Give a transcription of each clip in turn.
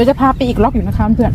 ดี๋ยวจะพาไปอีกล็อกอยู่นะคะเพื่อน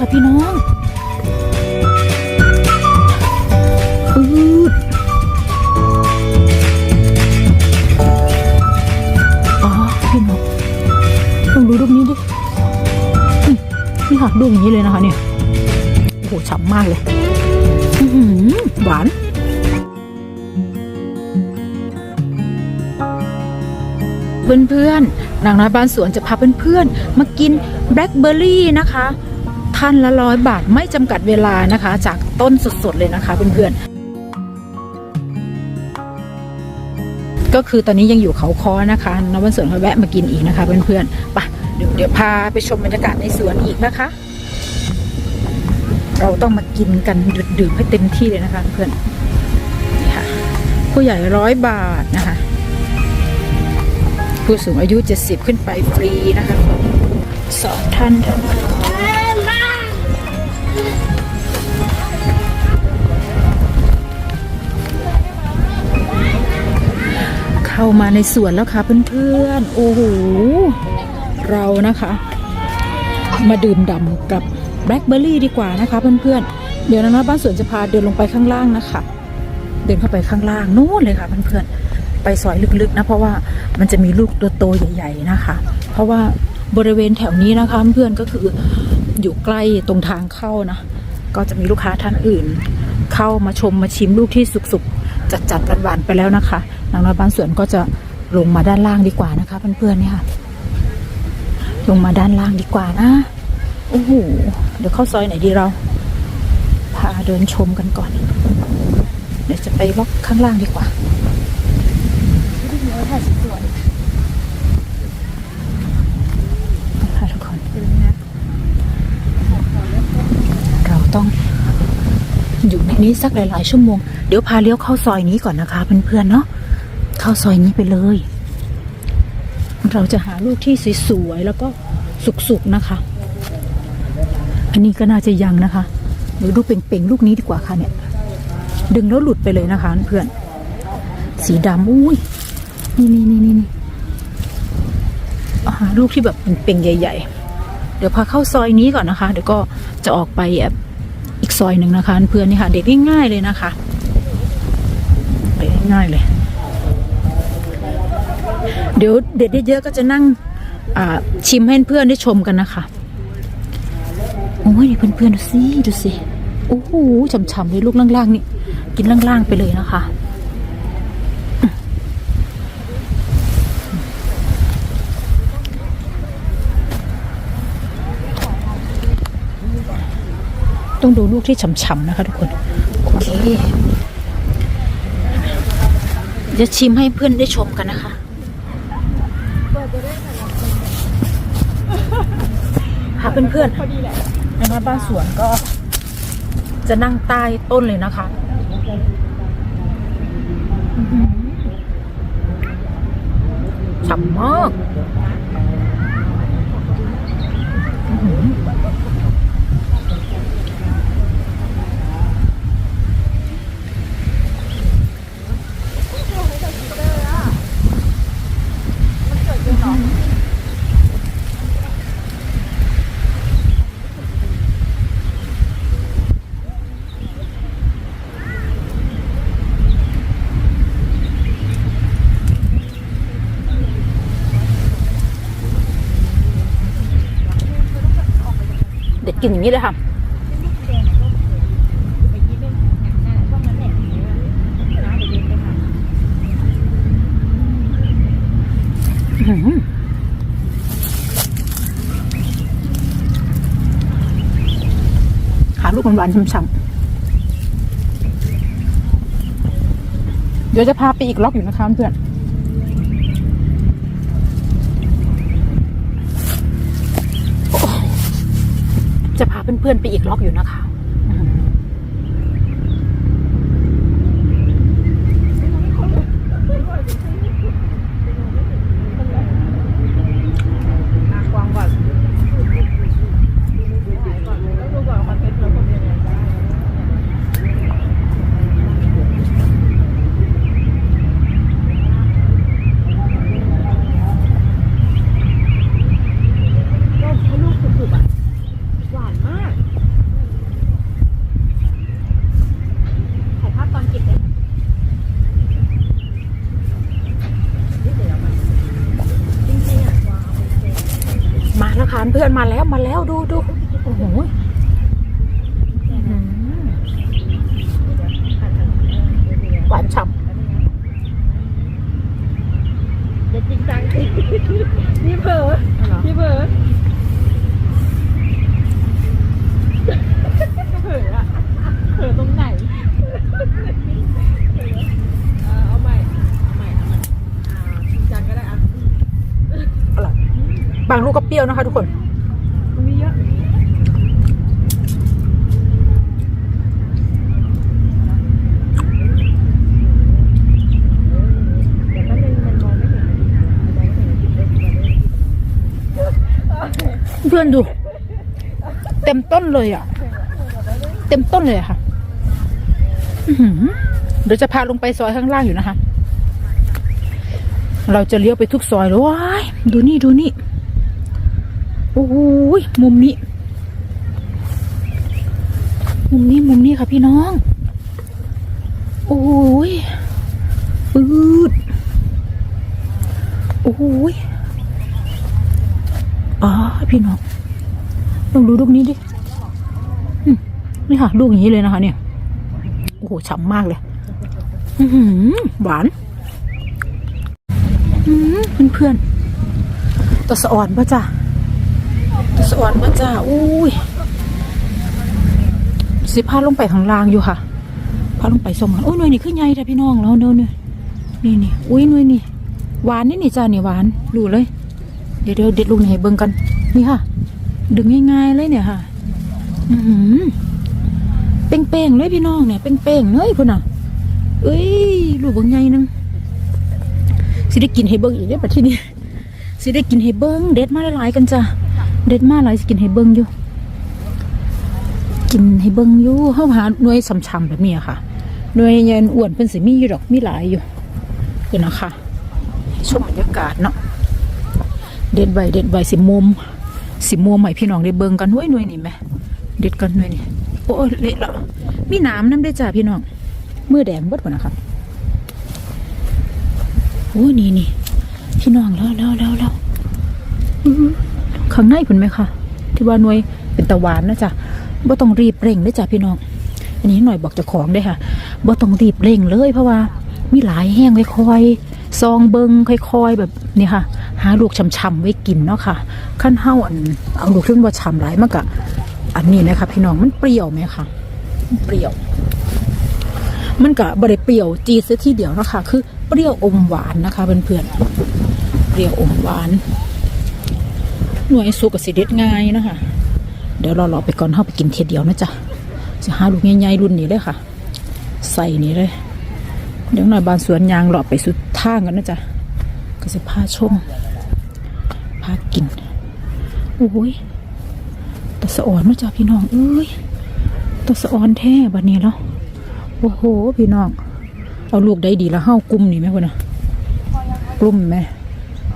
ค่ะพี่น้องปืดอ๋อพี่น้องลองดูรูปนี้ดินี่ค่ะดูอย่างนี้เลยนะคะเนี่ยโอ้โหฉ่ำมากเลยอื้อหือหวานเพื่อนๆ นางน้อยบ้านสวนจะพาเพื่อนๆ มากินแบล็คเบอร์รี่นะคะ ท่านละร้อยบาทไม่จำกัดเวลานะคะ จากต้นสดๆเลยนะคะเพื่อนๆก็คือตอนนี้ยังอยู่เขาคอนะคะน้องบ้านสวนเขาแวะมากินอีกนะคะเพื่อนๆไปเดี๋ยวเดี๋ยวพาไปชมบรรยากาศในสวนอีกนะคะ เราต้องมากินกันดื่มให้เต็มที่เลยนะคะเพื่อนนี่ค่ะ ผู้ใหญ่ร้อยบาทนะคะ ผู้สูงอายุ70ขึ้นไปฟรีนะคะสองท่านเท่านั้น เข้ามาในสวนแล้วค่ะเพื่อนๆ โอ้โห เรานะคะ มาดื่มด่ำกับแบล็คเบอร์รี่ดีกว่านะคะเพื่อนๆ เดี๋ยวนะบ้านสวนจะพาเดินลงไปข้างล่างนะคะ เดินเข้าไปข้างล่างนู่นเลยค่ะเพื่อนๆ ไปซอยลึกๆนะเพราะว่ามันจะมีลูกโตๆใหญ่ๆนะคะ เพราะว่าบริเวณแถวนี้นะคะเพื่อนๆก็คืออยู่ใกล้ตรงทางเข้านะ ก็จะมีลูกค้าท่านอื่น เข้ามาชมมาชิมลูกที่สุกๆ จัดๆหวานๆไปแล้วนะคะ นางน้อยบ้านสวนก็จะลงมาด้านล่างดีกว่านะคะเพื่อนๆเนี่ยค่ะ ลงมาด้านล่างดีกว่านะโอ้โหเดี๋ยวเข้าซอยไหนดีเราพาเดินชมกันก่อน เดี๋ยวจะไปล็อกข้างล่างดีกว่าค่ะทุกคนเราต้องอยู่ในนี้สักหลายๆชั่วโมง เดี๋ยวพาเลี้ยวเข้าซอยนี้ก่อนนะคะเพื่อนๆเนาะ เข้าซอยนี้ไปเลย เราจะหาลูกที่สวยๆแล้วก็สุกๆนะคะ อันนี้ก็น่าจะยังนะคะเดี๋ยวดูเป่งๆลูกนี้ดีกว่าค่ะเนี่ย ดึงแล้วหลุดไปเลยนะคะเพื่อน สีดำอุ้ยนี่นี่นี่นี่นี่หาลูกที่แบบเป่งๆใหญ่ ๆ เดี๋ยวพาเข้าซอยนี้ก่อนนะคะ เดี๋ยวก็จะออกไปอีกซอยหนึ่งนะคะ เพื่อนนี่ค่ะ เด็ดง่ายๆเลยนะคะเด็ดง่ายเลย เดี๋ยวเด็ดได้เยอะก็จะนั่งชิมให้เพื่อนได้ชมกันนะคะ โอ้ยเพื่อนๆดูสิดูสิ โอ้โหฉ่ำๆเลยลูกล่างๆนี่ กินล่างๆไปเลยนะคะต้องดูลูกที่ฉ่ำๆนะคะทุกคน โอเค จะชิมให้เพื่อนได้ชมกันนะคะ พา เพื่อนๆนะคะบ้านสวนก็จะนั่งใต้ต้นเลยนะคะอื้อหือฉ่ำมาก กินอย่างนี้เลยค่ะหาลูกหวานช่ำๆเดี๋ยวจะพาไปอีกล็อกอยู่นะคะเพื่อน จะพาเพื่อนๆไปอีกล็อกอยู่นะคะอื้อหือ ความก่อนต้องดูก่อนคอนเทนต์เราคนยังไงได้ก็ให้ลูกสุกๆอะ หวานมาก ถ่ายภาพตอนเก็บเลยจริงๆอะวางเอาไปเซ็น มาแล้วค่ะเพื่อนมาแล้วมาแล้วดูดูโอ้โหอื้อหือหวานฉ่เดี๋ยวจริงจังสิพี่เผลอำพี่เผลอเผลออะเผลอตรงไหนเออเอาใหม่เอาใหม่เอาใหม่อ่าจริงจังก็ได้อะอร่อยบางลูกก็เปรี้ยวนะคะทุกคนมันมีเยอะเดี๋ยวแป๊บนึงมันมองไม่เห็นมันมองไม่เห็นกินได้กินได้ เพื่อนดู เต็มต้นเลยอะ เต็มต้นเลยค่ะเดี๋ยวจะพาลงไปซอยข้างล่างอยู่นะคะ เราจะเลี้ยวไปทุกซอยเลยว้ายดูนี่ดูนี่ โอ้โหยมุมนี้ มุมนี้มุมนี้ค่ะพี่น้อง โอ้ยปืดโอ้ย อ๋อพี่น้องลองดูลูกนี้ดินี่ค่ะ ลูกอย่างนี้เลยนะคะ เนี่ย โอ้โหฉ่ำมากเลยหวานอืมเพื่อนๆตะสะอ่อนปะจ้ะตะสะอ่อนปะจ้ะอุ้ยสิพาลงไปข้างล่างอยู่ค่ะพาลงไปสมันโอ้ยหน่วยนี่ขึ้นใหญ่แต่พี่น้องแล้วเดินเนี่ยนี่นี่อุ้ยหน่วยนี่หวานนี่นี่จ้านี่หวานดูเลย เดี๋ยวเดี๋ยวเด็ดลูกนี่ให้เบิ่งกันนี่ค่ะ ดึงง่ายๆเลยเนี่ยค่ะ อือหือเป้งๆเลยพี่น้องเนี่ยเป้งๆเลยคุณน่ะ เอ้ยลูกเบิ่งใหญ่นึงสิได้กินให้เบิ่งอีกได้ปัดที่นี่สิได้กินให้เบิ่งเด็ดมาหลายๆกันจ้ะเด็ดมาหลายสิกินให้เบิ่งอยู่ กินให้เบิ่งอยู่เฮาหาหน่วยสำชำแบบนี้อะค่ะหน่วยยันอ้วนเพิ่นสิมีอยู่ดอกมีหลายอยู่เดี๋ยวนะคะชมบรรยากาศเนาะ เด็ดใบเด็ดใบสิมุมสิมุมใหม่พี่น้องได้เบิ่งกันหน่วยหน่วยนี่แหมเด็ดกันหน่วยนี่โอ้เละละมีน้ำน้ำได้จ้าพี่น้องมือแดงเบิดบ่นะคะโอ้นี่นี่พี่น้องแล้วแล้วแล้วแล้วข้างในเพิ่นไหมคะที่ว่าหน่วยเป็นตะวันนะจ๊ะบ่ต้องรีบเร่งเด้จ้ะพี่น้อง อันนี้หน่อยบอกจ้าของเด้ค่ะบ่ต้องรีบเร่งเลยเพราะว่ามีหลายแห้งค่อยๆซองเบิงค่อย ๆ แบบนี่ค่ะาลูกช่ำๆไว้กินเนาะค่ะขั้นเฮาอันเอาลูกขึ้นบ่ช่ำหลายมากกะอันนี้นะคะพี่น้องมันเปรี้ยวไหมคะมเปรี้ยว มันกะบ่ได้เปรี้ยวจีดซะทีเดียวนะคะ คือเปรี้ยวอมหวานนะคะเพื่อนๆเปรี้ยวอมหวาน หน่วยสุกกับสิเด็ดง่ายนะคะ เดี๋ยวรอรอไปก่อนเข้าไปกินเทียเดียวนะจ๊ะจะหาลูกใหญ่ๆรุ่นนี้เลยค่ะ ใส่นี่เลยเดี๋ยวหน่อยบานสวนยางหลอไปสุดทางกันนะจ๊ะก็จะพาช่มากินโอ้ยตะสะอ่อนนะจ๊ะพี่น้องเอ้ยตะสะอ่อนแท้บัดนี้แล้วโอ้โหพี่น้อง เอาลูกได้ดีแล้วเฮ้ากลุ่มนี่ไหมคุณนะกลุ่มไหม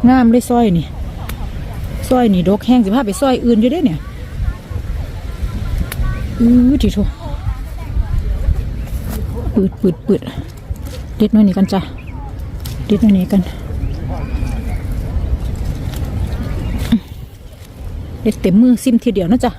งามเลยสร้อยนี่สร้อยนี่ดกแห้งสิพาไปสร้อยอื่นอยู่เด้เนี่ยอือทีโถปืดปืดปืดเด็ดน่อยนี่กันจ้ะเด็ดน่อยนี่กัน เด็ดเต็มมือซิมทีเดียวนะจ๊ะ